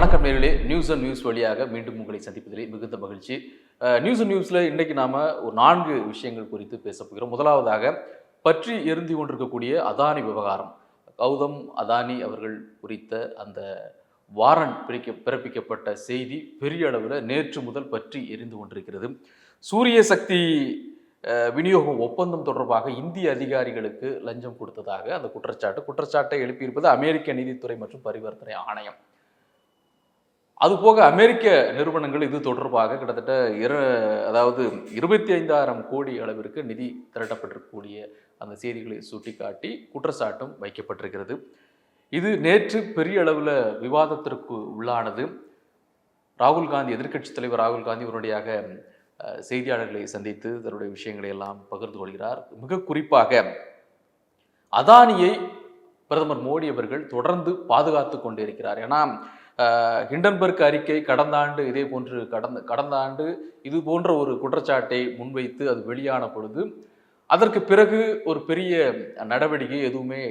வணக்கம் நேரிலே news and news வழியாக மீண்டும் உங்களை சந்திப்பதிலே மிகுந்த மகிழ்ச்சி. நியூஸ் அண்ட் நியூஸில் இன்றைக்கு நாம் ஒரு நான்கு விஷயங்கள் குறித்து பேசப் போகிறோம். முதலாவதாக பற்றி எரிந்து கொண்டிருக்கக்கூடிய அதானி விவகாரம். கௌதம் அதானி அவர்கள் குறித்த அந்த வாரண்ட் பிரிக்க பிறப்பிக்கப்பட்ட செய்தி பெரிய அளவில் நேற்று முதல் பற்றி எரிந்து கொண்டிருக்கிறது. சூரிய சக்தி விநியோக விநியோகம் ஒப்பந்தம் தொடர்பாக இந்திய அதிகாரிகளுக்கு லஞ்சம் கொடுத்ததாக அந்த குற்றச்சாட்டு. குற்றச்சாட்டை எழுப்பியிருப்பது அமெரிக்க நீதித்துறை மற்றும் பரிவர்த்தனை ஆணையம். அதுபோக அமெரிக்க நிறுவனங்கள் இது தொடர்பாக கிட்டத்தட்ட இரு அதாவது இருபத்தி ஐந்தாயிரம் கோடி அளவிற்கு நிதி திரட்டப்பட்டிருக்கக்கூடிய அந்த செய்திகளை சுட்டிக்காட்டி குற்றச்சாட்டும் வைக்கப்பட்டிருக்கிறது. இது நேற்று பெரிய அளவில் விவாதத்திற்கு உள்ளானது. ராகுல் காந்தி எதிர்க்கட்சித் தலைவர் ராகுல் காந்தி உடனடியாக செய்தியாளர்களை சந்தித்து தன்னுடைய விஷயங்களை எல்லாம் பகிர்ந்து கொள்கிறார். மிக குறிப்பாக அதானியை பிரதமர் மோடி அவர்கள் தொடர்ந்து பாதுகாத்து கொண்டிருக்கிறார். ஏன்னா ஹிண்டன்பர்க் அறிக்கை கடந்த ஆண்டு இதே போன்று கடந்த கடந்த ஆண்டு இது போன்ற ஒரு குற்றச்சாட்டை முன்வைத்து அது வெளியான பொழுது அதற்கு பிறகு ஒரு பெரிய நடவடிக்கை எதுவுமே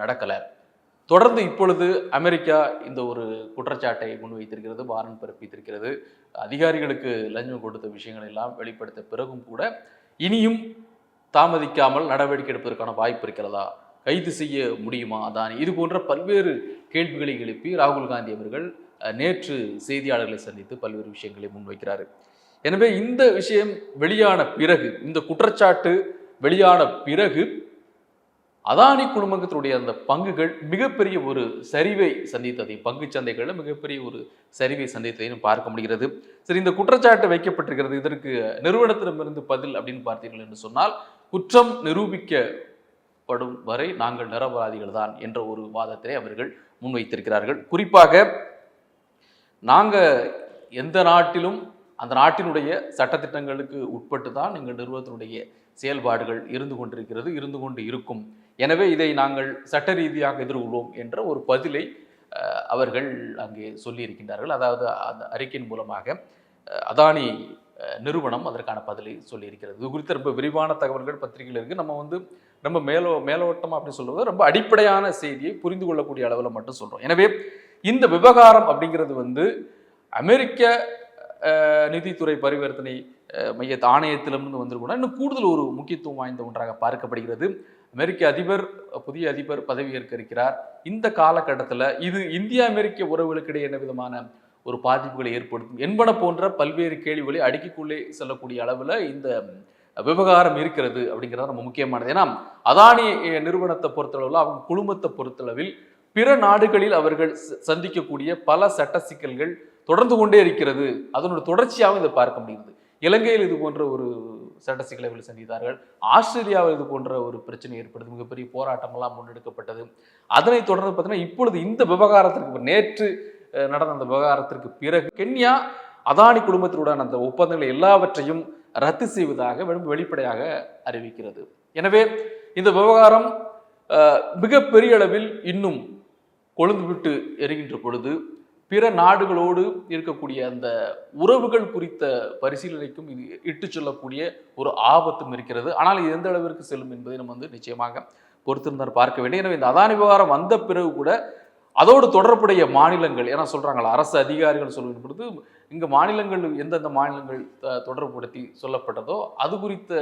நடக்கலை. தொடர்ந்து இப்பொழுது அமெரிக்கா இந்த ஒரு குற்றச்சாட்டை முன்வைத்திருக்கிறது வாரன் பிறப்பித்திருக்கிறது. அதிகாரிகளுக்கு லஞ்சம் கொடுத்த விஷயங்கள் எல்லாம் வெளிப்படுத்த பிறகும் கூட இனியும் தாமதிக்காமல் நடவடிக்கை எடுப்பதற்கான வாய்ப்பு இருக்கிறதா? கைது செய்ய முடியுமா? அதானி. இது போன்ற பல்வேறு கேள்விகளை எழுப்பி ராகுல் காந்தி அவர்கள் நேற்று செய்தியாளர்களை சந்தித்து பல்வேறு விஷயங்களை முன்வைக்கிறார். எனவே இந்த விஷயம் வெளியான பிறகு இந்த குற்றச்சாட்டு வெளியான பிறகு அதானி குடும்பத்தினுடைய அந்த பங்குகள் மிகப்பெரிய ஒரு சரிவை சந்தித்ததை. பங்கு சந்தைகளில் மிகப்பெரிய ஒரு சரிவை சந்தித்ததையும் பார்க்க முடிகிறது. சரி இந்த குற்றச்சாட்டு வைக்கப்பட்டிருக்கிறது. இதற்கு நிறுவனத்திடமிருந்து பதில் அப்படின்னு பார்த்தீர்கள் என்று சொன்னால் குற்றம் நிரூபிக்க படும் வரை நாங்கள் நிரபராதிகள் தான் என்ற ஒரு வாதத்தை அவர்கள் முன்வைத்திருக்கிறார்கள். குறிப்பாக நாங்கள் எந்த நாட்டிலும் அந்த நாட்டினுடைய சட்டத்திட்டங்களுக்கு உட்பட்டு தான் எங்கள் நிறுவனத்தினுடைய செயல்பாடுகள் இருந்து கொண்டிருக்கிறது இருந்து கொண்டு இருக்கும். எனவே இதை நாங்கள் சட்ட ரீதியாக எதிர்கொள்வோம் என்ற ஒரு பதிலை அவர்கள் அங்கே சொல்லியிருக்கின்றார்கள். அதாவது அந்த அறிக்கையின் மூலமாக அதானி நிறுவனம் அதற்கான பதிலை சொல்லியிருக்கிறது. இது குறித்த ரொம்ப விரிவான தகவல்கள் பத்திரிகையில் இருக்குது நம்ம வந்து ரொம்ப மேலோ மேலோட்டமாக அப்படி சொல்றது ரொம்ப அடிப்படையான செய்தியை புரிந்து கொள்ளக்கூடிய அளவில் மட்டும் சொல்கிறோம் எனவே இந்த விவகாரம் அப்படிங்கிறது வந்து அமெரிக்க நிதித்துறை பரிவர்த்தனை மைய ஆணையத்திலிருந்து வந்திருக்கணும் இன்னும் கூடுதல் ஒரு முக்கியத்துவம் வாய்ந்த ஒன்றாக பார்க்கப்படுகிறது. அமெரிக்க அதிபர் புதிய அதிபர் பதவியேற்க இருக்கிறார். இந்த காலகட்டத்தில் இது இந்திய அமெரிக்க உறவுகளுக்கு இடையே என்ன விதமான ஒரு பாதிப்புகளை ஏற்படுத்தும் என்பன போன்ற பல்வேறு கேள்விகளை அடுக்கிக்குள்ளே செல்லக்கூடிய அளவில் இந்த விவகாரம் இருக்கிறது அப்படிங்கிறது ரொம்ப முக்கியமானது. ஏன்னா அதானி நிறுவனத்தை பொறுத்தளவில் அவங்க குழுமத்தை பொறுத்தளவில் பிற நாடுகளில் அவர்கள் சந்திக்கக்கூடிய பல சட்ட சிக்கல்கள் தொடர்ந்து கொண்டே இருக்கிறது. அதனோட தொடர்ச்சியாகவும் இதை பார்க்க முடியுது. இலங்கையில் இது போன்ற ஒரு சட்ட சிக்கலை அவர்கள் சந்தித்தார்கள். ஆஸ்திரேலியாவில் இது போன்ற ஒரு பிரச்சனை ஏற்படுது. மிகப்பெரிய போராட்டமெல்லாம் முன்னெடுக்கப்பட்டது. அதனைத் தொடர்ந்து பார்த்தீங்கன்னா இப்பொழுது இந்த விவகாரத்திற்கு நேற்று நடந்த அந்த விவகாரத்திற்கு பிறகு கென்யா அதானி குடும்பத்தினுடன் அந்த ஒப்பந்தங்களை எல்லாவற்றையும் ரத்து செய்வதாக வெறும் வெளிப்படையாக அறிவிக்கிறது. எனவே இந்த விவகாரம் மிகப்பெரிய அளவில் இன்னும் கொழுந்து விட்டு எரிகின்ற பொழுது பிற நாடுகளோடு இருக்கக்கூடிய அந்த உறவுகள் குறித்த பரிசீலனைக்கும் இது இட்டு சொல்லக்கூடிய ஒரு ஆபத்தும் இருக்கிறது. ஆனால் இது எந்த அளவிற்கு செல்லும் என்பதை நம்ம வந்து நிச்சயமாக பொறுத்திருந்தார் பார்க்க வேண்டும். எனவே இந்த அதானி விவகாரம் வந்த பிறகு கூட அதோடு தொடர்புடைய மாநிலங்கள் ஏன்னா சொல்கிறாங்களா அரசு அதிகாரிகள் சொல்லும் பொழுது இங்கே மாநிலங்கள் எந்தெந்த மாநிலங்கள் த- தொடர்புபடுத்தி சொல்லப்பட்டதோ அது குறித்த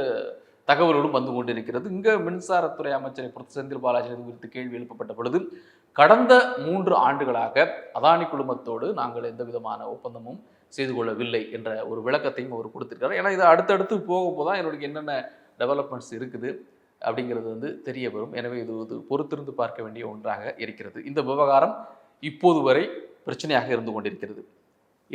தகவல்களும் வந்து கொண்டிருக்கிறது. இங்கே மின்சாரத்துறை அமைச்சரை பொறுத்து செந்தில் பாலாஜி இது குறித்து கேள்வி எழுப்பப்பட்ட பொழுது கடந்த மூன்று ஆண்டுகளாக அதானி குழுமத்தோடு நாங்கள் எந்த விதமான ஒப்பந்தமும் செய்து கொள்ளவில்லை என்ற ஒரு விளக்கத்தையும் அவர் கொடுத்திருக்காரு ஏன்னா இதை அடுத்தடுத்து போக போதான் என்னுடைய என்னென்ன டெவலப்மெண்ட்ஸ் இருக்குது அப்படிங்கிறது வந்து தெரிய வரும் எனவே இது இது பொறுத்திருந்து பார்க்க வேண்டிய ஒன்றாக இருக்கிறது. இந்த விவகாரம் இப்போது வரை பிரச்சனையாக இருந்து கொண்டிருக்கிறது.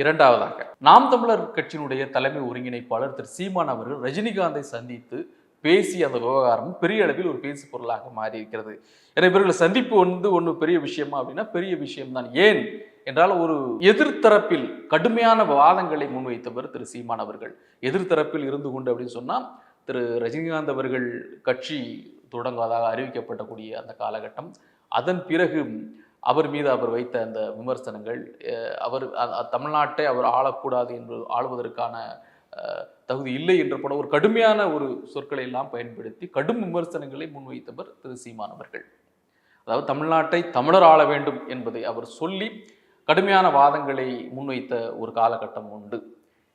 இரண்டாவதாக நாம் தமிழர் கட்சியினுடைய தலைமை ஒருங்கிணைப்பாளர் திரு சீமான் அவர்கள் ரஜினிகாந்தை சந்தித்து பேசி அந்த விவகாரம் பெரிய அளவில் ஒரு பேசு பொருளாக மாறி இருக்கிறது எனவே இவர்கள் சந்திப்பு வந்து ஒன்று பெரிய விஷயமா அப்படின்னா பெரிய விஷயம்தான். ஏன் என்றால் ஒரு எதிர்த்தரப்பில் கடுமையான வாதங்களை முன்வைத்தவர் திரு சீமான் அவர்கள். எதிர்த்தரப்பில் இருந்து கொண்டு அப்படின்னு சொன்னால் திரு ரஜினிகாந்த் அவர்கள் கட்சி தொடங்குவதாக அறிவிக்கப்படக்கூடிய அந்த காலகட்டம். அதன் பிறகு அவர் மீது அவர் வைத்த அந்த விமர்சனங்கள் அவர் தமிழ்நாட்டை அவர் ஆளக்கூடாது என்று ஆளுவதற்கான தகுதி இல்லை என்ற போல ஒரு கடுமையான ஒரு சொற்களை எல்லாம் பயன்படுத்தி கடும் விமர்சனங்களை முன்வைத்தவர் திரு சீமான் அவர்கள். அதாவது தமிழ்நாட்டை தமிழர் ஆள வேண்டும் என்பதை அவர் சொல்லி கடுமையான வாதங்களை முன்வைத்த ஒரு காலகட்டம் உண்டு.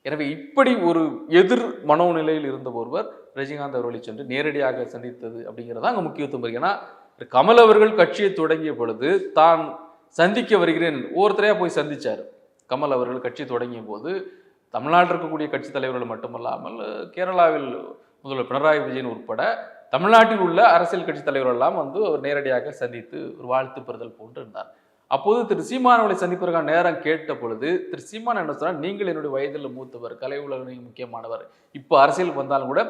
எனவே இப்படி ஒரு எதிர் மனோநிலையில் இருந்த ஒருவர் ரஜினிகாந்த் அவர்களை சென்று நேரடியாக சந்தித்தது அப்படிங்கிறது அங்கே முக்கியத்துவம் இருக்கு. ஏன்னா கமல் அவர்கள் கட்சியை தொடங்கிய பொழுது தான் சந்திக்க வருகிறேன் ஒவ்வொருத்தரையாக போய் சந்திச்சார். கமல் அவர்கள் கட்சி தொடங்கிய போது தமிழ்நாட்டில் இருக்கக்கூடிய கட்சி தலைவர்கள் மட்டுமல்லாமல் கேரளாவில் முதல்வர் பினராயி விஜயன் உட்பட தமிழ்நாட்டில் உள்ள அரசியல் கட்சி தலைவர்கள் எல்லாம் வந்து அவர் நேரடியாக சந்தித்து ஒரு வாழ்த்து பெறுதல் போன்று இருந்தார். அப்போது திரு சீமான் சந்திப்பதற்கான நேரம் கேட்ட பொழுது திரு சீமான் என்ன சொன்னால் நீங்கள் என்னுடைய வயதில் மூத்தவர் கலை உலகின் முக்கியமானவர். இப்போ அரசியலுக்கு வந்தாலும் கூட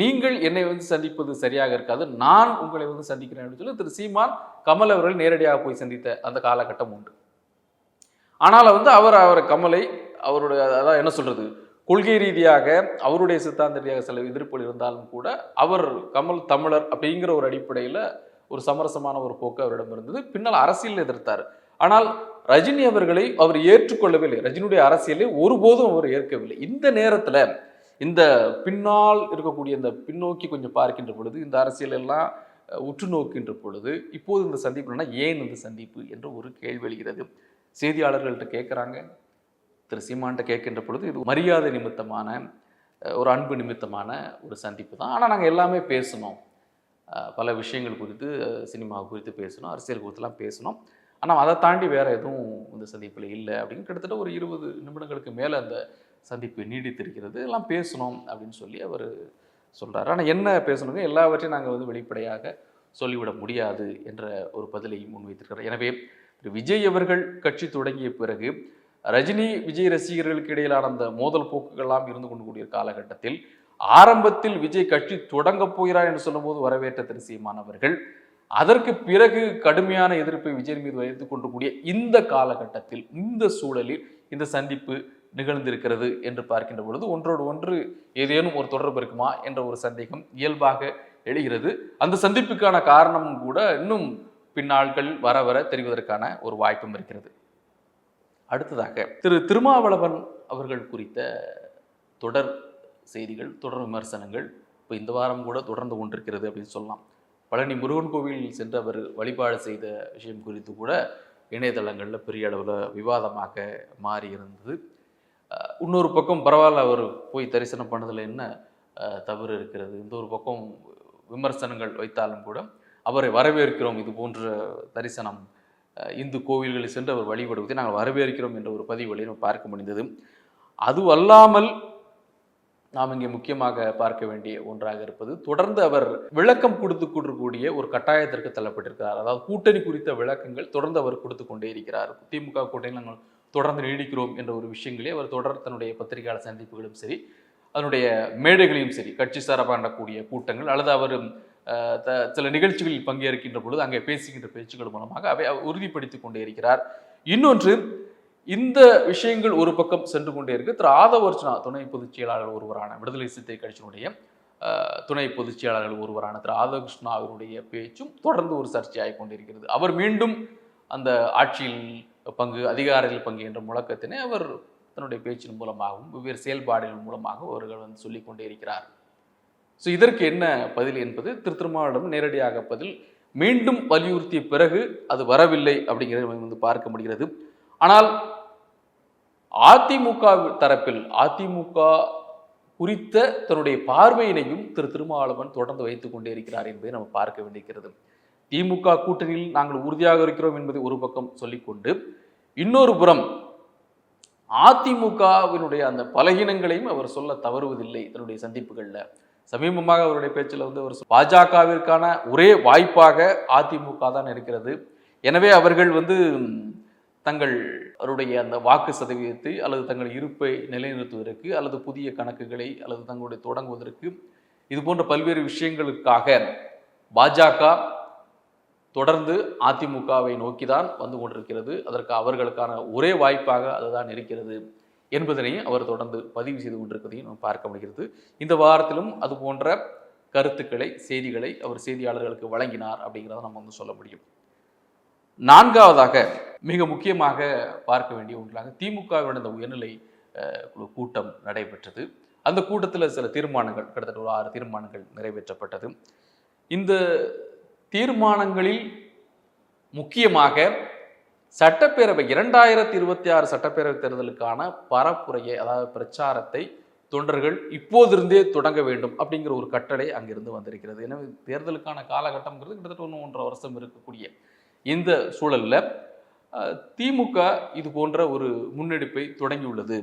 நீங்கள் என்னை வந்து சந்திப்பது சரியாக இருக்காது. நான் உங்களை வந்து சந்திக்கிறேன் அப்படின்னு சொல்லி திரு சீமான் கமல் அவர்கள் நேரடியாக போய் சந்தித்த அந்த காலகட்டம் உண்டு. ஆனால் வந்து அவர் அவர் கமலை அவருடைய அதான் என்ன சொல்றது? கொள்கை ரீதியாக அவருடைய சித்தாந்த ரீதியாக சில எதிர்ப்புகள் இருந்தாலும் கூட அவர் கமல் தமிழர் அப்படிங்கிற ஒரு அடிப்படையில் ஒரு சமரசமான ஒரு போக்கு அவரிடம் இருந்தது. பின்னால் அரசியல் எதிர்த்தார். ஆனால் ரஜினி அவர்களை அவர் ஏற்றுக்கொள்ளவில்லை. ரஜினியுடைய அரசியலை ஒருபோதும் அவர் ஏற்கவில்லை. இந்த நேரத்தில் இந்த பின்னால் இருக்கக்கூடிய இந்த பின்னோக்கி கொஞ்சம் பார்க்கின்ற பொழுது இந்த அரசியல் எல்லாம் உற்று நோக்கின்ற பொழுது இப்போது இந்த சந்திப்புனா ஏன் இந்த சந்திப்பு என்று ஒரு கேள்வி எழுகிறது. செய்தியாளர்கள்ட்ட கேட்குறாங்க. திரு சீமான்ட்ட கேட்கின்ற பொழுது இது மரியாதை நிமித்தமான ஒரு அன்பு நிமித்தமான ஒரு சந்திப்பு தான். ஆனால் நாங்கள் எல்லாமே பேசணும். பல விஷயங்கள் குறித்து சினிமா குறித்து பேசணும் அரசியல் குறித்துலாம் பேசணும் ஆனால் அதை தாண்டி வேறு எதுவும் இந்த சந்திப்பில் இல்லை. அப்படின்னு கிட்டத்தட்ட ஒரு இருபது நிமிடங்களுக்கு மேலே அந்த சந்திப்பு நீடித்திருக்கிறது. எல்லாம் பேசணும் அப்படின்னு சொல்லி அவர் சொல்கிறார் ஆனால் என்ன பேசணுங்க? எல்லாவற்றையும் நாங்கள் வந்து வெளிப்படையாக சொல்லிவிட முடியாது என்ற ஒரு பதிலை முன்வைத்திருக்கிறார். எனவே திரு. விஜய் அவர்கள் கட்சி தொடங்கிய பிறகு ரஜினி விஜய் ரசிகர்களுக்கு இடையிலான அந்த மோதல் போக்குகள்லாம் இருந்து கொண்டு கூடிய காலகட்டத்தில் ஆரம்பத்தில் விஜய் கட்சி தொடங்க போகிறார் என்று சொல்லும்போது வரவேற்ற திரு சீமான் அவர்கள் அதற்கு பிறகு கடுமையான எதிர்ப்பை விஜய் மீது வைத்துக் கொண்டிருக்கூடிய இந்த காலகட்டத்தில் இந்த சூழலில் இந்த சந்திப்பு நிகழ்ந்திருக்கிறது என்று பார்க்கின்ற பொழுது ஒன்றோடு ஒன்று ஏதேனும் ஒரு தொடர்பு இருக்குமா என்ற ஒரு சந்தேகம் இயல்பாக எழுகிறது. அந்த சந்திப்புக்கான காரணமும் கூட இன்னும் பின்னாள்கள் வர வர தெரிவதற்கான ஒரு வாய்ப்பும் இருக்கிறது. அடுத்ததாக திரு திருமாவளவன் அவர்கள் குறித்த தொடர் செய்திகள் தொடர் விமர்சனங்கள். இப்போ இந்த வாரம் கூட தொடர்ந்து கொண்டிருக்கிறது அப்படின்னு சொல்லலாம். பழனி முருகன் கோவிலில் சென்று அவர் வழிபாடு செய்த விஷயம் குறித்து கூட இணையதளங்களில் பெரிய அளவில் விவாதமாக மாறி இருந்தது இன்னொரு பக்கம் பரவாயில்ல அவர் போய் தரிசனம் பண்ணதில் என்ன தவறு இருக்கிறது? இந்த ஒரு பக்கம் விமர்சனங்கள் வைத்தாலும் கூட அவரை வரவேற்கிறோம். இது போன்ற தரிசனம் இந்து கோவில்களில் சென்று அவர் வழிபடுவதை நாங்கள் வரவேற்கிறோம் என்ற ஒரு பதிவுகளை நம்ம பார்க்க முடிந்தது. அது அல்லாமல் நாம் இங்கே முக்கியமாக பார்க்க வேண்டிய ஒன்றாக இருப்பது தொடர்ந்து அவர் விளக்கம் கொடுத்து கொடுக்கக்கூடிய ஒரு கட்டாயத்திற்கு தள்ளப்பட்டிருக்கிறார். அதாவது கூட்டணி குறித்த விளக்கங்கள் தொடர்ந்து அவர் கொடுத்து கொண்டே இருக்கிறார். திமுக கூட்டணி நாங்கள் தொடர்ந்து நீடிக்கிறோம் என்ற ஒரு விஷயங்களே அவர் தொடர் தன்னுடைய பத்திரிகையாளர் சந்திப்புகளும் சரி அதனுடைய மேடைகளையும் சரி கட்சி சார்பாக நடக்கூடிய கூட்டங்கள் அல்லது அவர் த- சில நிகழ்ச்சிகளில் பங்கேற்கின்ற பொழுது அங்கே பேசுகின்ற பேச்சுக்கள் மூலமாக அவை அவர் கொண்டே இருக்கிறார். இன்னொன்று இந்த விஷயங்கள் ஒரு பக்கம் சென்று கொண்டே இருக்கு. திரு ஆதவர்ச்சனா துணை பொதுச் செயலாளர் ஒருவரான விடுதலை சித்தை கட்சியினுடைய துணை பொதுச் செயலாளர் ஒருவரான திரு ராதாகிருஷ்ணா அவருடைய பேச்சும் தொடர்ந்து ஒரு சர்ச்சையாகி கொண்டிருக்கிறது. அவர் மீண்டும் அந்த ஆட்சியில் பங்கு அதிகாரிகள் பங்கு என்ற முழக்கத்தினை அவர் தன்னுடைய பேச்சின் மூலமாகவும் வெவ்வேறு செயல்பாடுகள் மூலமாக அவர்கள் வந்து சொல்லிக் கொண்டே இருக்கிறார். ஸோ இதற்கு என்ன பதில் என்பது திரு திருமாவளவன் நேரடியாக பதில் மீண்டும் வலியுறுத்திய பிறகு அது வரவில்லை அப்படிங்கிறத வந்து பார்க்க முடிகிறது. ஆனால் அதிமுக தரப்பில் அதிமுக குறித்த தன்னுடைய பார்வையினையும் திரு திருமாவளவன் தொடர்ந்து வைத்துக் கொண்டே இருக்கிறார் என்பதை நம்ம பார்க்க வேண்டியிருக்கிறது. திமுக கூட்டணியில் நாங்கள் உறுதியாக இருக்கிறோம் என்பதை ஒரு பக்கம் சொல்லிக்கொண்டு இன்னொரு புறம் அதிமுகவினுடைய அந்த பலகீனங்களையும் அவர் சொல்ல தவறுவதில்லை தன்னுடைய சந்திப்புகளில். சமீபமாக அவருடைய பேச்சில் வந்து அவர் பாஜகவிற்கான ஒரே வாய்ப்பாக அதிமுக தான் இருக்கிறது. எனவே அவர்கள் வந்து தங்கள் அவருடைய அந்த வாக்கு சதவீதத்தை அல்லது தங்கள் இருப்பை நிலைநிறுத்துவதற்கு அல்லது புதிய கணக்குகளை அல்லது தங்களுடைய தொடங்குவதற்கு இது போன்ற பல்வேறு விஷயங்களுக்காக பாஜக தொடர்ந்து அதிமுகவை நோக்கி தான் வந்து கொண்டிருக்கிறது. அதற்கு அவர்களுக்கான ஒரே வாய்ப்பாக அதுதான் இருக்கிறது என்பதனை அவர் தொடர்ந்து பதிவு செய்து கொண்டிருப்பதையும் நாம் பார்க்க முடிகிறது. இந்த வாரத்திலும் அது போன்ற கருத்துக்களை செய்திகளை அவர் செய்தியாளர்களுக்கு வழங்கினார் அப்படிங்கிறத நம்ம வந்து சொல்ல முடியும். நான்காவதாக மிக முக்கியமாக பார்க்க வேண்டிய ஒன்றாக திமுக அந்த உயர்நிலை குழு கூட்டம் நடைபெற்றது. அந்த கூட்டத்தில் சில தீர்மானங்கள் கிட்டத்தட்ட ஒரு ஆறு தீர்மானங்கள் நிறைவேற்றப்பட்டது. இந்த தீர்மானங்களில் முக்கியமாக சட்டப்பேரவை இரண்டாயிரத்தி இருபத்தி ஆறு சட்டப்பேரவை தேர்தலுக்கான பரப்புரையை அதாவது பிரச்சாரத்தை தொண்டர்கள் இப்போதிருந்தே தொடங்க வேண்டும் அப்படிங்கிற ஒரு கட்டளை அங்கிருந்து வந்திருக்கிறது. எனவே தேர்தலுக்கான காலகட்டம்ங்கிறது கிட்டத்தட்ட ஒன்று ஒன்றரை வருஷம் இருக்கக்கூடிய இந்த சூழலில் திமுக இது போன்ற ஒரு முன்னெடுப்பை தொடங்கியுள்ளது.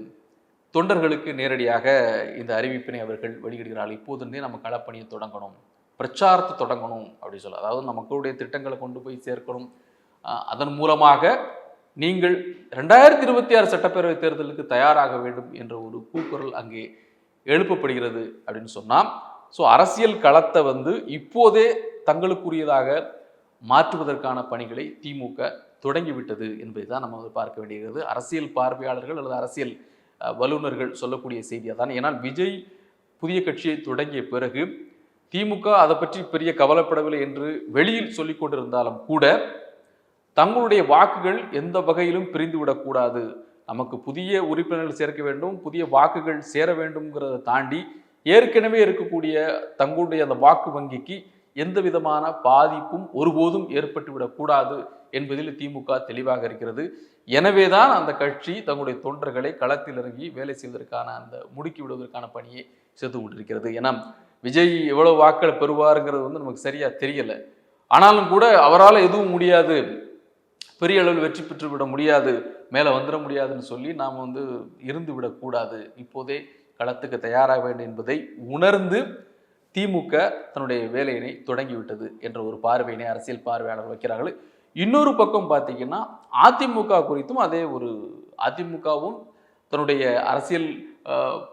தொண்டர்களுக்கு நேரடியாக இந்த அறிவிப்பினை அவர்கள் வெளியிடுகிறார்கள். இப்போதிருந்தே நம்ம களப்பணியை தொடங்கணும் பிரச்சாரத்தை தொடங்கணும் அப்படின்னு சொல்ல அதாவது மக்களுடைய திட்டங்களை கொண்டு போய் சேர்க்கணும். அதன் மூலமாக நீங்கள் ரெண்டாயிரத்தி இருபத்தி ஆறு சட்டப்பேரவை தேர்தலுக்கு தயாராக வேண்டும் என்ற ஒரு கூக்குரல் அங்கே எழுப்பப்படுகிறது அப்படின்னு சொன்னால் ஸோ அரசியல் களத்தை வந்து இப்போதே தங்களுக்குரியதாக மாற்றுவதற்கான பணிகளை திமுக தொடங்கிவிட்டது என்பதை தான் நம்ம பார்க்க வேண்டியிருக்கிறது. அரசியல் பார்வையாளர்கள் அல்லது அரசியல் வல்லுநர்கள் சொல்லக்கூடிய செய்தியாக தான் ஏன்னால் விஜய் புதிய கட்சியை தொடங்கிய பிறகு திமுக அதை பற்றி பெரிய கவலைப்படவில்லை என்று வெளியில் சொல்லிக் கொண்டிருந்தாலும் கூட தங்களுடைய வாக்குகள் எந்த வகையிலும் பிரிந்து விடக்கூடாது நமக்கு புதிய உறுப்பினர்கள் சேர்க்க வேண்டும் புதிய வாக்குகள் சேர வேண்டும்ங்கிறத தாண்டி ஏற்கனவே இருக்கக்கூடிய தங்களுடைய அந்த வாக்கு வங்கிக்கு எந்த விதமான பாதிப்பும் ஒருபோதும் ஏற்பட்டுவிடக்கூடாது என்பதில் திமுக தெளிவாக இருக்கிறது. எனவேதான் அந்த கட்சி தங்களுடைய தொண்டர்களை களத்தில் இறங்கி வேலை செய்வதற்கான அந்த முடுக்கி விடுவதற்கான பணியை செய்து கொண்டிருக்கிறது. ஏன்னா விஜய் எவ்வளவு வாக்களை பெறுவாருங்கிறது வந்து நமக்கு சரியா தெரியல. ஆனாலும் கூட அவரால் எதுவும் முடியாது. பெரிய அளவில் வெற்றி பெற்று விட முடியாது. மேலே வந்துட முடியாதுன்னு சொல்லி நாம் வந்து இருந்து விடக்கூடாது இப்போதே களத்துக்கு தயாராக வேண்டும் என்பதை உணர்ந்து திமுக தன்னுடைய வேலையினை தொடங்கிவிட்டது என்ற ஒரு பார்வையினை அரசியல் பார்வையாளர் வைக்கிறார்கள். இன்னொரு பக்கம் பார்த்தீங்கன்னா அதிமுக குறித்தும் அதே ஒரு அதிமுகவும் தன்னுடைய அரசியல்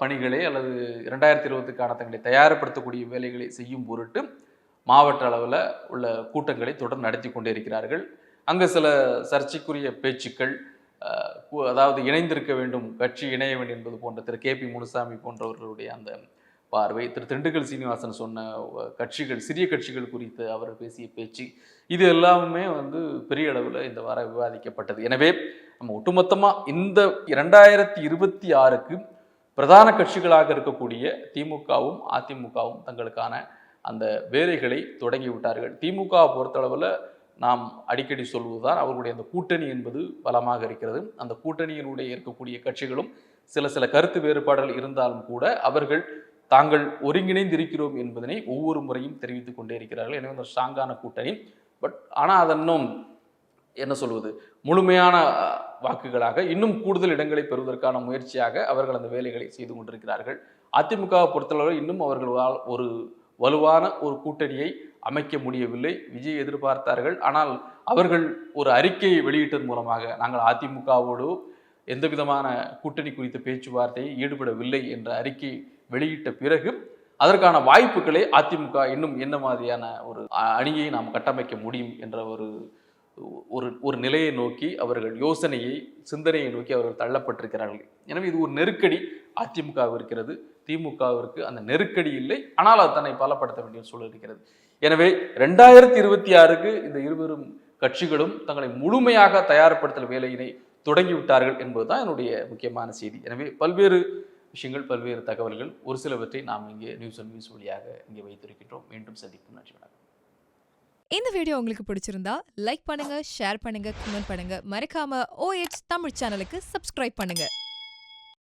பணிகளை அல்லது இரண்டாயிரத்தி இருபதுக்கான தங்களை தயார்படுத்தக்கூடிய வேலைகளை செய்யும் பொருட்டு மாவட்ட அளவில் உள்ள கூட்டங்களை தொடர்ந்து நடத்தி கொண்டே இருக்கிறார்கள். அங்கே சில சர்ச்சைக்குரிய பேச்சுக்கள் அதாவது இணைந்திருக்க வேண்டும் கட்சி இணைய வேண்டும் என்பது போன்ற திரு. கே. பி. முனுசாமி போன்றவர்களுடைய அந்த பார்வை. திரு திண்டுக்கல் சீனிவாசன் சொன்ன கட்சிகள் சிறிய கட்சிகள் குறித்து அவர் பேசிய பேச்சு இது எல்லாமே வந்து பெரிய அளவில் இந்த வாரம் விவாதிக்கப்பட்டது. எனவே நம்ம ஒட்டுமொத்தமாக இந்த இரண்டாயிரத்தி இருபத்தி ஆறுக்கு பிரதான கட்சிகளாக இருக்கக்கூடிய திமுகவும் அதிமுகவும் தங்களுக்கான அந்த வேலைகளை தொடங்கி விட்டார்கள். திமுக பொறுத்தளவில் நாம் அடிக்கடி சொல்வதுதான் அவர்களுடைய அந்த கூட்டணி என்பது பலமாக இருக்கிறது. அந்த கூட்டணியினுடைய இருக்கக்கூடிய கட்சிகளும் சில சில கருத்து வேறுபாடுகள் இருந்தாலும் கூட அவர்கள் தாங்கள் ஒருங்கிணைந்து இருக்கிறோம் என்பதனை ஒவ்வொரு முறையும் தெரிவித்துக் கொண்டே இருக்கிறார்கள். எனவே அந்த ஸ்ட்ராங்கான கூட்டணி. பட் ஆனால் அது இன்னும் என்ன சொல்வது? முழுமையான வாக்குகளாக இன்னும் கூடுதல் இடங்களை பெறுவதற்கான முயற்சியாக அவர்கள் அந்த வேலைகளை செய்து கொண்டிருக்கிறார்கள். அதிமுகவை பொறுத்தளவு இன்னும் அவர்கள் ஒரு வலுவான ஒரு கூட்டணியை அமைக்க முடியவில்லை. விஜய் எதிர்பார்த்தார்கள். ஆனால் அவர்கள் ஒரு அறிக்கையை வெளியிட்டதன் மூலமாக நாங்கள் அதிமுகவோடு எந்த விதமான கூட்டணி குறித்த பேச்சுவார்த்தையை ஈடுபடவில்லை என்ற அறிக்கை வெளியிட்ட பிறகு அதற்கான வாய்ப்புகளை அதிமுக இன்னும் என்ன மாதிரியான ஒரு அணியை நாம் கட்டமைக்க முடியும் என்ற ஒரு ஒரு ஒரு நிலையை நோக்கி அவர்கள் யோசனையை சிந்தனையை நோக்கி அவர்கள் தள்ளப்பட்டிருக்கிறார்கள். எனவே இது ஒரு நெருக்கடி அதிமுக இருக்கிறது. திமுகவிற்கு அந்த நெருக்கடி இல்லை. ஆனால் அது தன்னை பலப்படுத்த வேண்டிய சூழல் இருக்கிறது. எனவே ரெண்டாயிரத்தி இருபத்தி ஆறுக்கு இந்த இருவரும் கட்சிகளும் தங்களை முழுமையாக தயார்படுத்தல் வேலையினை தொடங்கிவிட்டார்கள் என்பதுதான் என்னுடைய முக்கியமான செய்தி. எனவே பல்வேறு விஷயங்கள் பல்வேறு தகவல்கள் ஒரு சிலவற்றை நாம் இங்கே நியூஸ் அண்ட் நியூஸ் வழியாக இங்கே வைத்திருக்கின்றோம். மீண்டும் சந்திக்கும் நன்றி வணக்கம். இந்த வீடியோ உங்களுக்கு பிடிச்சிருந்தா லைக் பண்ணுங்க ஷேர் பண்ணுங்க கமெண்ட் பண்ணுங்க. மறக்காம ஓஎச் தமிழ் சேனலுக்கு சப்ஸ்கிரைப் பண்ணுங்க.